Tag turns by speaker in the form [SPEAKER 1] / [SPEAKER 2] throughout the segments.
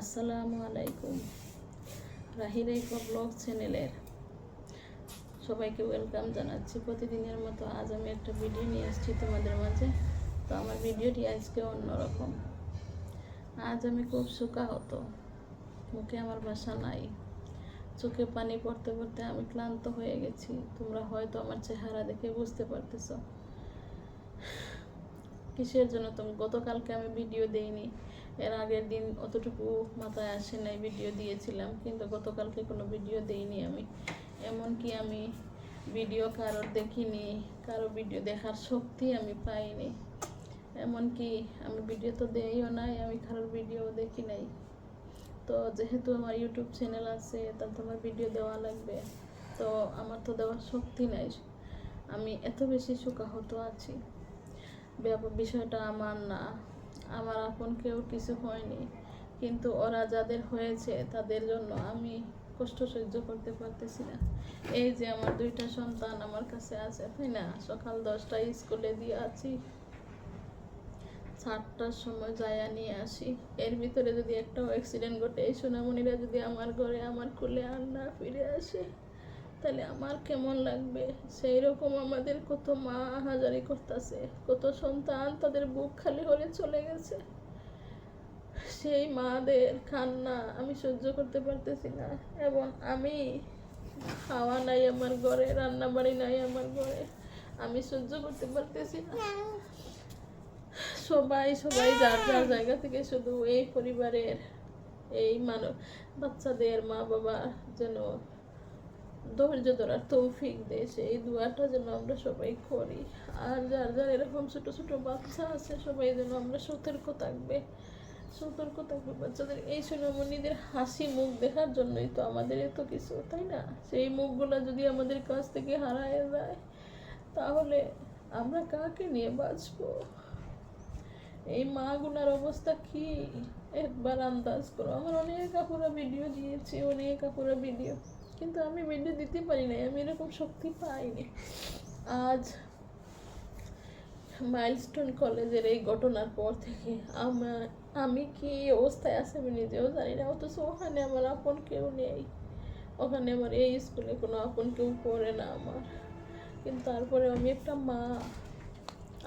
[SPEAKER 1] আসসালামু আলাইকুম। রাহির রেখা ব্লগ চ্যানেলের সবাইকে ওয়েলকাম জানাচ্ছি। প্রতিদিনের মতো আজ আমি একটা ভিডিও নিয়ে এসেছি তোমাদের মাঝে। তো আমার ভিডিওটি আজকে অন্যরকম। আজ আমি খুব সুখা হতো মুখে আমার ভাষা নাই। চোখে পানি পড়তে পড়তে আমি ক্লান্ত হয়ে গেছি। তোমরা হয়তো আমার চেহারা দেখে বুঝতে পারতেছ। কিসের জন্য তুমি? গতকালকে আমি ভিডিও দেইনি। এর আগের দিন অতটুকু মাথায় আসে নাই ভিডিও দিয়েছিলাম, কিন্তু গতকালকে কোনো ভিডিও দেইনি আমি। এমনকি আমি ভিডিও কারোর দেখিনি, কারও ভিডিও দেখার শক্তি আমি পাইনি। এমনকি আমি ভিডিও তো দেইও নাই, আমি কারোর ভিডিও দেখি নাই। তো যেহেতু আমার ইউটিউব চ্যানেল আছে তা তোমার ভিডিও দেওয়া লাগবে। তো আমার তো দেওয়ার শক্তি নাই। আমি এত বেশি শোকাহত আছি। বিষয়টা আমার না। আমার আপন কেউ কিছু হয়নি। কিন্তু ওরা যাদের হয়েছে, তাদের জন্য আমি কষ্ট সহ্য করতে পারতেছি না। এই যে আমার দুইটা সন্তান আমার কাছে আছে, তাই না? সকাল দশটায় স্কুলে দিয়ে আছি সাতটার সময় যায়া নিয়ে আসি। এর ভিতরে যদি একটাও অ্যাক্সিডেন্ট ঘটে, এই সোনামণিরা যদি আমার ঘরে, আমার কুলে আর না ফিরে আসে। তাহলে আমার কেমন লাগবে? সেই রকম আমাদের কত মা হাজারি করতেছে, কত সন্তান তাদের বুক খালি হলে চলে গেছে। সেই মাদের কান্না আমি সহ্য করতে পারতেছি না, এবং আমি খাওয়া নাই আমার ঘরে রান্না বাড়ি নাই আমার ঘরে, আমি সহ্য করতে পারতেছি না। সবাই সবাই যার যার জায়গা থেকে শুধু এই পরিবারের, এই মানব, বাচ্চাদের মা বাবা যেন ধৈর্য ধরার তৌফিক দেয় এই দোয়াটা যেন আমরা সবাই করি। আর যার যার এরকম ছোট ছোট বাচ্চা আছে, সবাই যেন আমরা সতর্ক থাকবে। সতর্ক থাকবে বাচ্চাদের। এই সোনামণিদের হাসি মুখ দেখার জন্যই তো আমাদের এত কিছু, তাই না? সেই মুখগুলো যদি আমাদের কাছ থেকে হারায় যায়, তাহলে আমরা কাকে নিয়ে বাঁচবো? এই মাগুনার অবস্থা কি? একবার আন্দাজ করো। আমার অনেক আপুরা ভিডিও দিয়েছি, অনেক আপুরা ভিডিও কিন্তু আমি ভিডিও দিতে পারি নাই, আমি এরকম শক্তি পাইনি। আজ মাইলস্টোন কলেজের এই ঘটনার পর থেকে আমার আমি কি অবস্থায় আছে আমি নিজেও জানি না, অথচ ওখানে আমার আপন কেউ নেই। ওখানে আমার এই স্কুলে কোনো আপন কেউ পড়ে না আমার। কিন্তু তারপরে আমি একটা মা,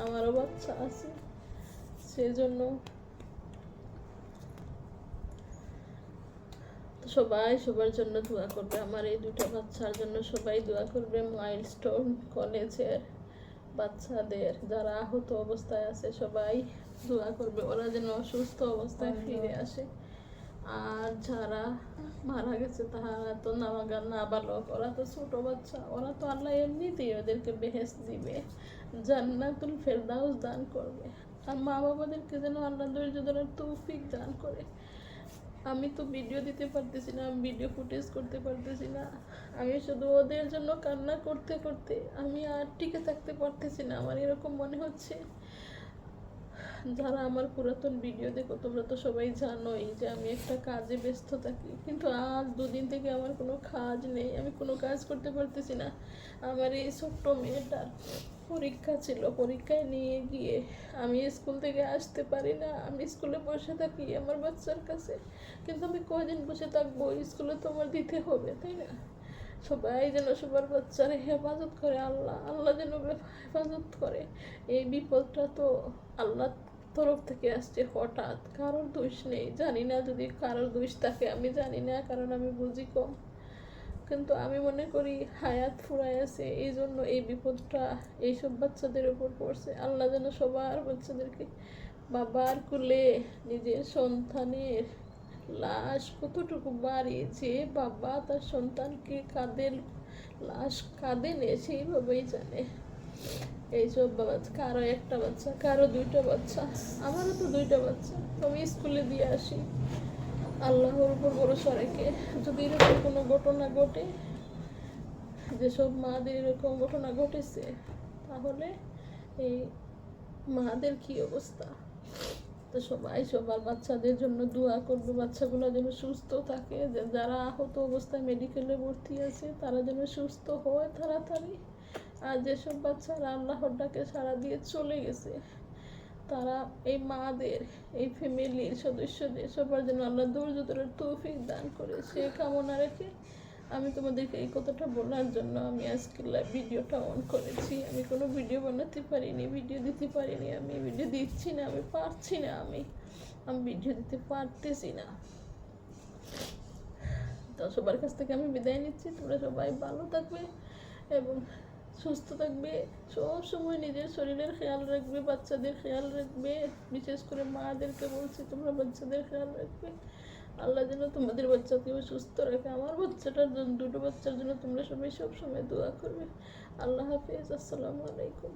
[SPEAKER 1] আমারও বাচ্চা আছে, সেজন্য সবাই সবার জন্য দোয়া করবে। আমার এই দুটো বাচ্চার জন্য সবাই দোয়া করবে মাইলস্টোন কলেজের বাচ্চাদের। যারা আহত অবস্থায় আছে সবাই দোয়া করবে। ওরা যেন অসুস্থ অবস্থায় ফিরে আসে। আর যারা মারা গেছে তারা তো নাবাগান নাবালক ওরা তো ছোট বাচ্চা। ওরা তো আল্লাহ এমনিতেই ওদেরকে বেহেস দিবে। জান্নাতুল ফেরদাউস দান করবে। আর মা বাবাদেরকে যেন আল্লাহ ধৈর্য ধরার তৌফিক দান করে। আমি তো ভিডিও দিতে পারতেছি না, আমি ভিডিও ফুটেজ করতে পারতেছি না। আমি শুধু ওদের জন্য কান্না করতে করতে আমি আর টিকে থাকতে পারতেছি না, আমার এরকম মনে হচ্ছে। যারা আমার পুরাতন ভিডিও দেখো, তোমরা তো সবাই জানোই যে আমি একটা কাজে ব্যস্ত থাকি, কিন্তু আজ দুদিন থেকে আমার কোনো কাজ নেই, আমি কোনো কাজ করতে পারতেছি না। আমার এই ছোট্ট মেয়েটার পরীক্ষা ছিল, পরীক্ষায় নিয়ে গিয়ে আমি স্কুল থেকে আসতে পারি না। আমি স্কুলে বসে থাকি আমার বাচ্চার কাছে। কিন্তু আমি কদিন বসে থাকব? স্কুলে তো আমার দিতে হবে, তাই না? সবাই যেন সবার বাচ্চার হেফাজত করে, আল্লাহ আল্লাহ যেন হেফাজত করে। এই বিপদটা তো আল্লাহ তরফ থেকে আসছে হঠাৎ। কারোর দোষ নেই। জানি না যদি কারোর দোষ থাকে, আমি জানি না, কারণ আমি বুঝি কম। কিন্তু আমি মনে করি হায়াত ফুরাই আছে এই জন্য এই বিপদটা এইসব বাচ্চাদের উপর পড়ছে। আল্লাহ যেন সবার বাচ্চাদেরকে বাবার কুলে নিজের সন্তানের লাশ কতটুকু বাড়ি যে বাবা তার সন্তানকে কাঁদের লাশ কাঁদে কাঁদেনে সেইভাবেই জানে। এইসব বাচ্চা, কারও একটা বাচ্চা, কারও দুইটা বাচ্চা, আমারও তো দুইটা বাচ্চা। আমি স্কুলে দিয়ে আসি। আল্লাহর উপর ভরসা রেখে যদি এরকম কোনো ঘটনা ঘটে, যেসব মাদের এরকম ঘটনা ঘটেছে, তাহলে এই মাদের কি অবস্থা? তো সবাই সবার বাচ্চাদের জন্য দোয়া করবে, বাচ্চাগুলো যেন সুস্থ থাকে যারা আহত অবস্থায় মেডিকেলে ভর্তি আছে, তারা যেন সুস্থ হয় তাড়াতাড়ি। আর যেসব বাচ্চারা আল্লাহর ডাকে সারা দিয়ে চলে গেছে তারা এই মাদের, এই ফ্যামিলির সদস্যদের সবার জন্য আল্লাহ ধৈর্য ধরার তৌফিক দান করে। সে কামনা রেখে আমি তোমাদেরকে এই কথাটা বলার জন্য আমি আজকে ভিডিওটা অন করেছি। আমি কোনো ভিডিও বানাতে পারিনি ভিডিও দিতে পারিনি। আমি ভিডিও দিচ্ছি না, আমি পারছি না আমি। আমি ভিডিও দিতে পারতেছি না। তো সবার কাছ থেকে আমি বিদায় নিচ্ছি। তোমরা সবাই ভালো থাকবে এবং সুস্থ থাকবে, সব সময় নিজের শরীরের খেয়াল রাখবে, বাচ্চাদের খেয়াল রাখবে, বিশেষ করে মাদেরকে বলছি, তোমরা বাচ্চাদের খেয়াল রাখবে। আল্লাহ যেন তোমাদের বাচ্চাকেও সুস্থ রাখে। আমার বাচ্চাটার জন্য, দুটো বাচ্চার জন্য তোমরা সবাই সব সময় দোয়া করবে। আল্লাহ হাফিজ, আসসালামু আলাইকুম।